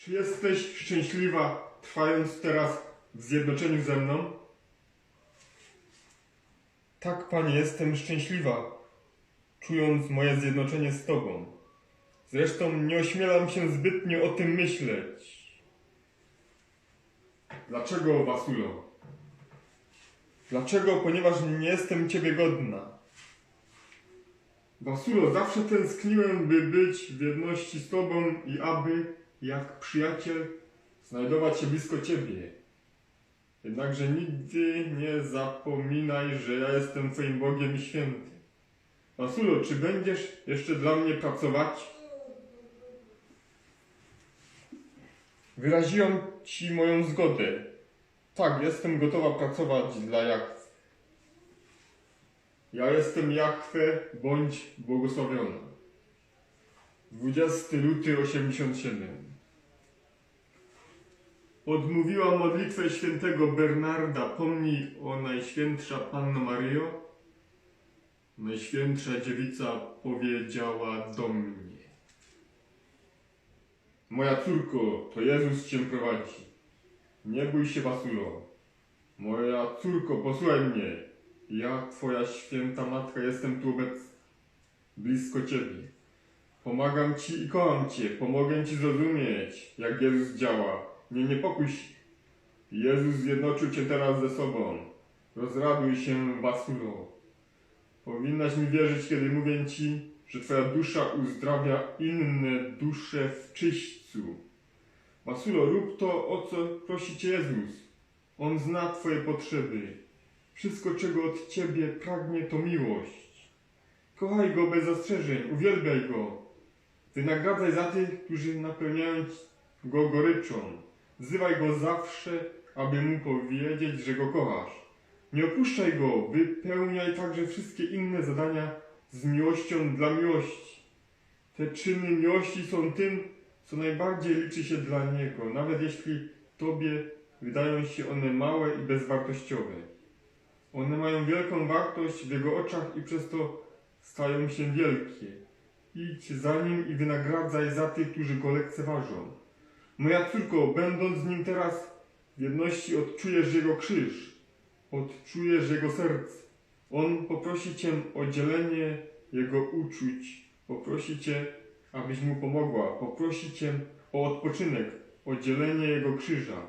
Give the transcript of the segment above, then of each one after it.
Czy jesteś szczęśliwa, trwając teraz w zjednoczeniu ze mną? Tak, Panie, jestem szczęśliwa, czując moje zjednoczenie z Tobą. Zresztą nie ośmielam się zbytnio o tym myśleć. Dlaczego, Wasulo? Dlaczego? Ponieważ nie jestem Ciebie godna. Wasulo, zawsze tęskniłem, by być w jedności z Tobą i aby, jak przyjaciel, znajdować się blisko Ciebie. Jednakże nigdy nie zapominaj, że ja jestem Twoim Bogiem i świętym. Wasulo, czy będziesz jeszcze dla mnie pracować? Wyraziłam Ci moją zgodę. Tak, jestem gotowa pracować dla Jachwy. Ja jestem Jachwę, bądź błogosławiona. 20 luty 87 Odmówiła modlitwę świętego Bernarda. Pomnij o Najświętsza Panno Maryjo. Najświętsza Dziewica powiedziała do mnie. Moja córko, to Jezus Cię prowadzi. Nie bój się, Wasulo. Moja córko, posłuchaj mnie. Ja, Twoja święta matka, jestem tu obecna, blisko Ciebie. Pomagam Ci i kocham Cię. Pomogę Ci zrozumieć, jak Jezus działa. Nie niepokój się. Jezus zjednoczył Cię teraz ze sobą. Rozraduj się, Wasulo. Powinnaś mi wierzyć, kiedy mówię Ci, że Twoja dusza uzdrawia inne dusze w czyśćcu. Wasulo, rób to, o co prosi Cię Jezus. On zna Twoje potrzeby. Wszystko, czego od Ciebie pragnie, to miłość. Kochaj Go bez zastrzeżeń, uwielbiaj Go. Wynagradzaj za tych, którzy napełniają Go goryczą. Wzywaj Go zawsze, aby Mu powiedzieć, że Go kochasz. Nie opuszczaj Go, wypełniaj także wszystkie inne zadania z miłością dla miłości. Te czyny miłości są tym, co najbardziej liczy się dla Niego, nawet jeśli Tobie wydają się one małe i bezwartościowe. One mają wielką wartość w Jego oczach i przez to stają się wielkie. Idź za Nim i wynagradzaj za tych, którzy Go lekceważą. Moja córko, będąc z Nim teraz w jedności, odczujesz Jego krzyż, odczujesz Jego serce. On poprosi Cię o dzielenie Jego uczuć, poprosi Cię, abyś Mu pomogła, poprosi Cię o odpoczynek, o dzielenie Jego krzyża.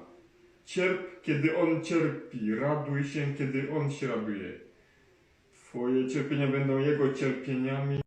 Cierp, kiedy On cierpi, raduj się, kiedy On się raduje. Twoje cierpienia będą Jego cierpieniami.